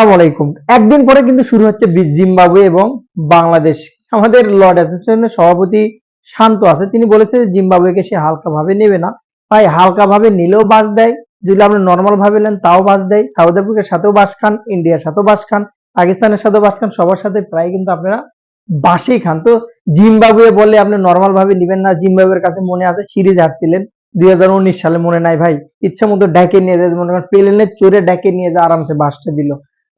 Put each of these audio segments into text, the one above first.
আসসালামু আলাইকুম। একদিন পরে কিন্তু শুরু হচ্ছে জিম্বাবুয়ে এবং বাংলাদেশ। আমাদের লর্ড অ্যাসোসিয়েশনের সভাপতি শান্ত আছে। তিনি বলেছে জিম্বাবুয়েকে সে হালকা ভাবে নেবে না। ভাই হালকা ভাবে নিলেও বাস দেয়। যদি আপনি নর্মাল ভাবে নেন, তাও বাস দেয়। সাউথ আফ্রিকার সাথেও বাস খান ইন্ডিয়ার সাথেও বাস খান পাকিস্তানের সাথেও বাস খান, সবার সাথে প্রায় কিন্তু আপনারা বাসেই খান। তো জিম্বাবুয়ে বলে আপনি নর্মাল ভাবে নেবেন না। জিম্বাবুয়ের কাছে মনে আছে সিরিজ হারছিলেন দুই সালে, মনে নাই ভাই। ইচ্ছা মতো ডেকে নিয়ে যায়, মনে করেন প্লেনে চড়ে ডেকে নিয়ে যা আরামসে বাসটা দিল।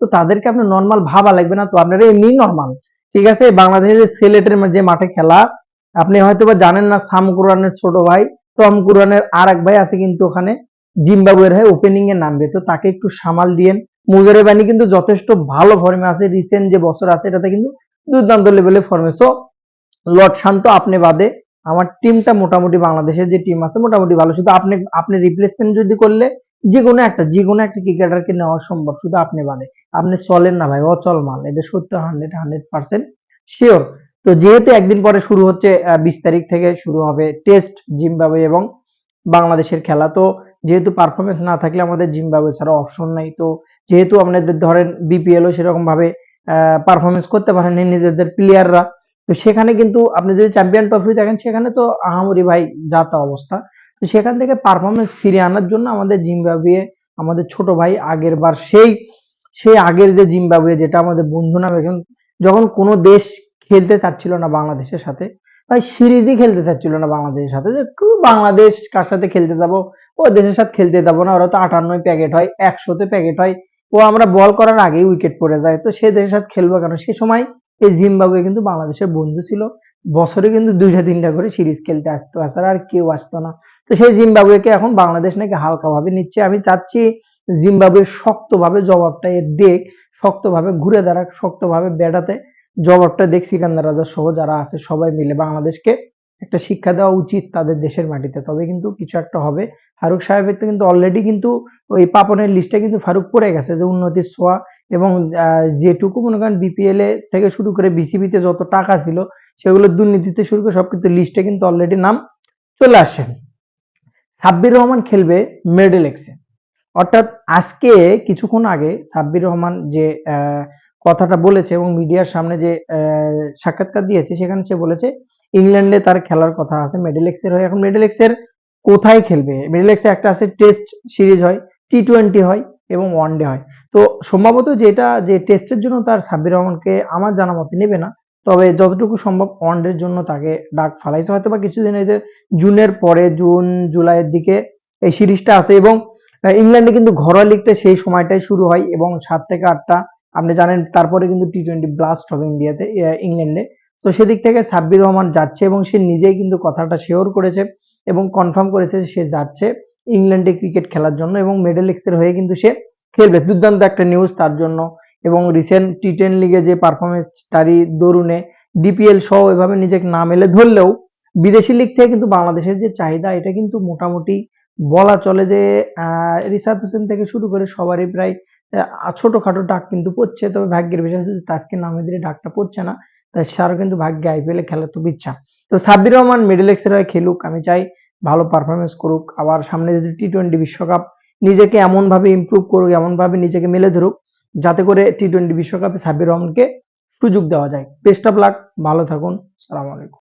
তো তাদেরকে আপনি নর্মাল ভাবা লাগবে না, তো আপনারা এমনি নর্মাল ঠিক আছে? বাংলাদেশের সিলেটের যে মাঠে খেলা, আপনি হয়তো বা জানেন না সাম কুরআনের ছোট ভাই, টম কুরআনের আর এক ভাই আছে কিন্তু ওখানে জিম্বাবুয়ের হয়ে ওপেনিং এ নামবে। তো তাকে একটু সামাল দিয়েন। মুগের বাণী কিন্তু যথেষ্ট ভালো ফর্মে আছে রিসেন্ট যে বছর আছে, এটাতে কিন্তু দুর্দান্ত লেভেলে ফর্মে সো লর্ড শান্ত, আপনি বাদে, আমার টিমটা মোটামুটি বাংলাদেশের যে টিম আছে, মোটামুটি ভালো। শুধু আপনি আপনি রিপ্লেসমেন্ট যদি করলে যে কোনো একটা যে কোনো একটা ক্রিকেটারকে নেওয়া সম্ভব, শুধু আপনি বাদে। আপনি চলেন না ভাই, অচল মাল, এটা সত্য হান্ড্রেড হান্ড্রেড পার্সেন্ট শিওর তো যেহেতু একদিন পরে শুরু হচ্ছে বিশ তারিখ থেকে শুরু হবে টেস্ট জিম্বাবুয়ে এবং বাংলাদেশের খেলা, তো যেহেতু পারফরমেন্স না থাকলে আমাদের জিম্বাবুয়ে ছাড়া অপশন নাই, তো যেহেতু আপনাদের ধরেন বিপিএলও সেরকম ভাবে পারফরমেন্স করতে পারেনি নিজেদের প্লেয়াররা তো সেখানে কিন্তু আপনি যদি চ্যাম্পিয়ন ট্রফি দেখেন, সেখানে তো আহামরি ভাই যাতা অবস্থা। তো সেখান থেকে পারফরমেন্স ফিরিয়ে আনার জন্য আমাদের জিম্বাবুয়ে আমাদের ছোট ভাই আগের বার সেই সেই আগের যে জিম্বাবুয়ে যেটা আমাদের বন্ধু নামে যখন কোনো দেশ খেলতে চাচ্ছিল না বাংলাদেশের সাথে, ভাই সিরিজই খেলতে চাচ্ছিল না বাংলাদেশের সাথে, যে বাংলাদেশ কার সাথে খেলতে যাব? ও দেশের সাথে খেলতে যাব না, ওরা তো আটান্নয় প্যাকেট হয়, একশোতে প্যাকেট হয়, ও আমরা বল করার আগেই উইকেট পড়ে যায়, তো সে দেশের সাথে খেলব কেন? সে সময় এই জিম্বাবুয়ে কিন্তু বাংলাদেশের বন্ধু ছিল, বছরে কিন্তু দুইটা তিনটা করে সিরিজ খেলতে আসতো, এছাড়া আর কেউ আসতো না, তো সেই জিম্বাবুয়েকে এখন বাংলাদেশ নাকি হালকা ভাবে নিচ্ছে, আমি চাচ্ছি জিম্বাবুয়ে শক্তভাবে জবাবটা এর দেখ, শক্তভাবে ঘুরে দাঁড়াক, শক্তভাবে ব্যাটাতে জবাবটা দেখ সিকান্দার রাজা সহ যারা আছে সবাই মিলে বাংলাদেশকে একটা শিক্ষা দেওয়া উচিত তাদের দেশের মাটিতে। তবে কিন্তু কিছু একটা হবে। ফারুক সাহেবের তো কিন্তু অলরেডি কিন্তু ওই পাপনের লিস্টে কিন্তু ফারুক পড়ে গেছে যে উন্নতির ছোঁয়া এবং যেটুকু মনে করেন বিপিএল এ থেকে শুরু করে বিসিবিতে যত টাকা ছিল সেগুলো দুর্নীতিতে শুরু করে সবকিছু লিস্টে কিন্তু অলরেডি নাম চলে আসে। সাব্বির রহমান খেলবে মেডেল এক্সে অর্থাৎ আজকে কিছুক্ষণ আগে সাব্বির রহমান যে কথাটা বলেছে এবং মিডিয়ার সামনে যে সাক্ষাৎকার দিয়েছে, সেখানে সে বলেছে, ইংল্যান্ডে তার খেলার কথা আছে মিডল এক্সের হয়ে। এখন মিডল এক্সের কোথায় খেলবে? মিডল এক্সে একটা আছে টেস্ট সিরিজ হয় টি টোয়েন্টি হয় এবং ওয়ান ডে হয়। তো সম্ভবত যেটা, যে টেস্টের জন্য তার সাব্বির রহমানকে আমার জানা মতে নেবে না, তবে যতটুকু সম্ভব ওয়ানডের জন্য তাকে ডাক ফালাইছে। হয়তো বা কিছুদিন এই জুনের পরে জুন জুলাইয়ের দিকে এই সিরিজটা আছে এবং ইংল্যান্ডে কিন্তু ঘরোয়া লিগটা সেই সময়টাই শুরু হয় এবং সাত থেকে আটটা, আপনি জানেন, তারপরে কিন্তু টি টোয়েন্টি ব্লাস্ট হবে ইন্ডিয়াতে ইংল্যান্ডে। তো সেদিক থেকে সাব্বির রহমান যাচ্ছে এবং সে নিজেই কিন্তু কথাটা শিওর করেছে এবং কনফার্ম করেছে সে যাচ্ছে ইংল্যান্ডে ক্রিকেট খেলার জন্য এবং মিডল এক্সের হয়ে কিন্তু সে খেলবে। দুর্দান্ত একটা নিউজ তার জন্য এবং রিসেন্ট টি টেন লিগে যে পারফরমেন্স তারই দরুনে ডিপিএল সহ এভাবে নিজেকে না মেলে ধরলেও বিদেশি লিগ থেকে কিন্তু বাংলাদেশের যে চাহিদা, এটা কিন্তু মোটামুটি বলা চলে যে রিসাত হোসেন থেকে শুরু করে সবারই প্রায় ছোটখাটো ডাক কিন্তু পড়ছে। তবে ভাগ্যের বিষয় হচ্ছে নামে দিলে ডাকটা পড়ছে না। তাই সারও কিন্তু ভাগ্যে আইপিএল খেলার খুব ইচ্ছা। তো সাব্বির রহমান মিডল এক্সের হয়ে খেলুক, আমি চাই ভালো পারফরমেন্স করুক। আবার সামনে যদি টি টোয়েন্টি বিশ্বকাপ নিজেকে এমন ভাবে ইমপ্রুভ করুক এমন ভাবে নিজেকে মেলে ধরুক, যাতে করে টি টোয়েন্টি বিশ্বকাপে সাব্বির রহমানকে সুযোগ দেওয়া যায়। বেস্ট অফ লাক ভালো থাকুন, সালাম আলাইকুম।